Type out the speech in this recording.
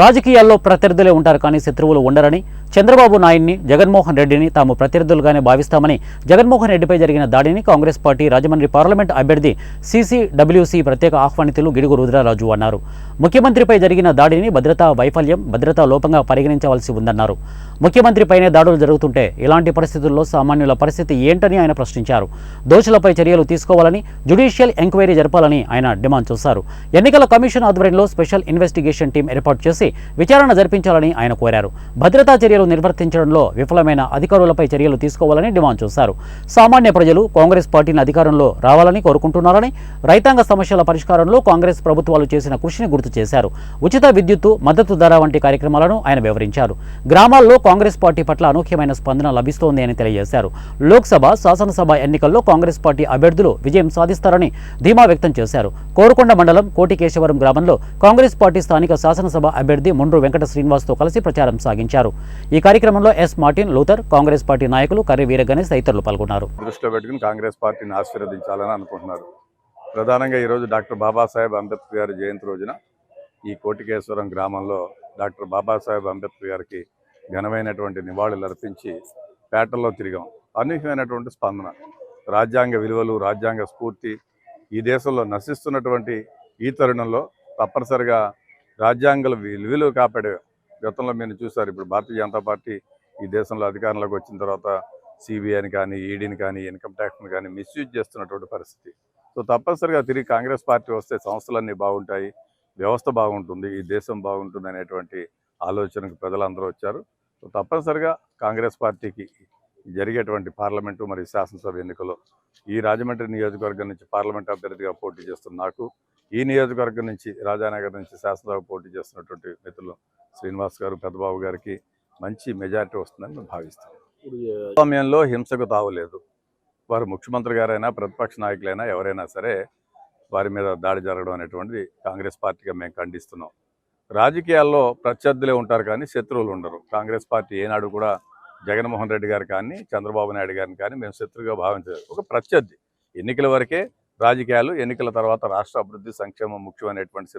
రాజకీయాల్లో ప్రత్యర్థులే ఉంటారు కానీ శత్రువులు ఉండరని చంద్రబాబు నాయుడిని జగన్మోహన్ రెడ్డిని తాము ప్రత్యర్థులుగానే భావిస్తామని జగన్మోహన్ రెడ్డిపై జరిగిన దాడిని కాంగ్రెస్ పార్టీ రాజమండ్రి పార్లమెంట్ అభ్యర్థి సీసీడబ్ల్యూసీ ప్రత్యేక ఆహ్వానితులు గిడుగు రుద్రరాజు అన్నారు. ముఖ్యమంత్రిపై జరిగిన దాడిని భద్రతా వైఫల్యం భద్రతా లోపంగా పరిగణించవలసి ఉందన్నారు. ముఖ్యమంత్రిపైనే దాడులు జరుగుతుంటే ఇలాంటి పరిస్థితుల్లో సామాన్యుల పరిస్థితి ఏంటని ఆయన ప్రశ్నించారు. దోషులపై చర్యలు తీసుకోవాలని జ్యుడిషియల్ ఎంక్వైరీ జరపాలని ఆయన డిమాండ్ చేశారు. ఎన్నికల కమిషన్ ఆధ్వర్యంలో స్పెషల్ ఇన్వెస్టిగేషన్ టీం ఏర్పాటు చేసి విచారణ జరిపించాలని ఆయన కోరారు. భద్రతా చర్యలు నిర్వర్తించడంలో విఫలమైన అధికారులపై చర్యలు తీసుకోవాలని డిమాండ్ చేశారు. సామాన్య ప్రజలు కాంగ్రెస్ పార్టీని అధికారంలో రావాలని కోరుకుంటున్నారని రైతాంగ సమస్యల పరిష్కారంలో కాంగ్రెస్ ప్రభుత్వాలు చేసిన కృషిని గుర్తు చేశారు. ఉచిత విద్యుత్తు మద్దతు ధర వంటి కార్యక్రమాలను ఆయన వివరించారు. గ్రామాల్లో కాంగ్రెస్ పార్టీ పట్ల అనూహ్యమైన స్పందన లభిస్తోంది అని తెలియజేశారు. లోక్సభ శాసనసభ ఎన్నికల్లో కాంగ్రెస్ పార్టీ అభ్యర్థులు విజయం సాధిస్తారని ధీమా వ్యక్తం చేశారు. కోరుకొండ మండలం కోటికేశవరం గ్రామంలో కాంగ్రెస్ పార్టీ స్థానిక శాసనసభ అభ్యర్థి ముండ్రు వెంకట శ్రీనివాస్తో కలిసి ప్రచారం సాగించారు. ఈ కార్యక్రమంలో S Martin Luther Congress party నాయకులు కర్రీ వీరగణేష్ తదితరులు పాల్గొన్నారు. దృష్టిలో పెట్టుకుని కాంగ్రెస్ పార్టీని ఆశీర్వదించాలని అనుకుంటున్నారు. ప్రధానంగా ఈరోజు డాక్టర్ బాబాసాహెబ్ అంబేద్కర్ గారి జయంతి రోజున ఈ కోటికేశ్వరం గ్రామంలో డాక్టర్ బాబాసాహెబ్ అంబేద్కర్ గారికి ఘనమైనటువంటి నివాళులు అర్పించి పేటల్లో తిరిగాం. అనూహ్యమైనటువంటి స్పందన. రాజ్యాంగ విలువలు రాజ్యాంగ స్ఫూర్తి ఈ దేశంలో నశిస్తున్నటువంటి ఈ తరుణంలో తప్పనిసరిగా రాజ్యాంగ విలువలు కాపాడే గతంలో మీరు చూసారు ఇప్పుడు భారతీయ జనతా పార్టీ ఈ దేశంలో అధికారంలోకి వచ్చిన తర్వాత సిబిఐని కానీ ఈడీని కానీ ఇన్కమ్ ట్యాక్స్ని కానీ మిస్యూజ్ చేస్తున్నటువంటి పరిస్థితి. సో తప్పనిసరిగా తిరిగి కాంగ్రెస్ పార్టీ వస్తే సంస్థలన్నీ బాగుంటాయి వ్యవస్థ బాగుంటుంది ఈ దేశం బాగుంటుంది అనేటువంటి ఆలోచనకు ప్రజలందరూ వచ్చారు. సో తప్పనిసరిగా కాంగ్రెస్ పార్టీకి జరిగేటువంటి పార్లమెంటు మరియు శాసనసభ ఎన్నికల్లో ఈ రాజమండ్రి నియోజకవర్గం నుంచి పార్లమెంట్ అభ్యర్థిగా పోటీ చేస్తున్న నాకు ఈ నియోజకవర్గం నుంచి రాజానగర్ నుంచి శాసనసభ పోటీ చేస్తున్నటువంటి మిత్రులు శ్రీనివాస్ గారు పెద్దబాబు గారికి మంచి మెజారిటీ వస్తుందని మేము భావిస్తాం సమయంలో హింసకు తావులేదు వారు ముఖ్యమంత్రి గారైనా ప్రతిపక్ష నాయకులైనా ఎవరైనా సరే వారి మీద దాడి జరగడం అనేటువంటిది కాంగ్రెస్ పార్టీగా మేము ఖండిస్తున్నాం. రాజకీయాల్లో ప్రత్యర్థులే ఉంటారు కానీ శత్రువులు ఉండరు. కాంగ్రెస్ పార్టీ ఏనాడు కూడా జగన్మోహన్ రెడ్డి గారు కానీ చంద్రబాబు నాయుడు గారిని కానీ మేము శత్రువుగా భావించలేదు. ఒక ప్రత్యర్థి. ఎన్నికల వరకే రాజకీయాలు ఎన్నికల తర్వాత రాష్ట్ర అభివృద్ధి సంక్షేమం ముఖ్యమైనటువంటి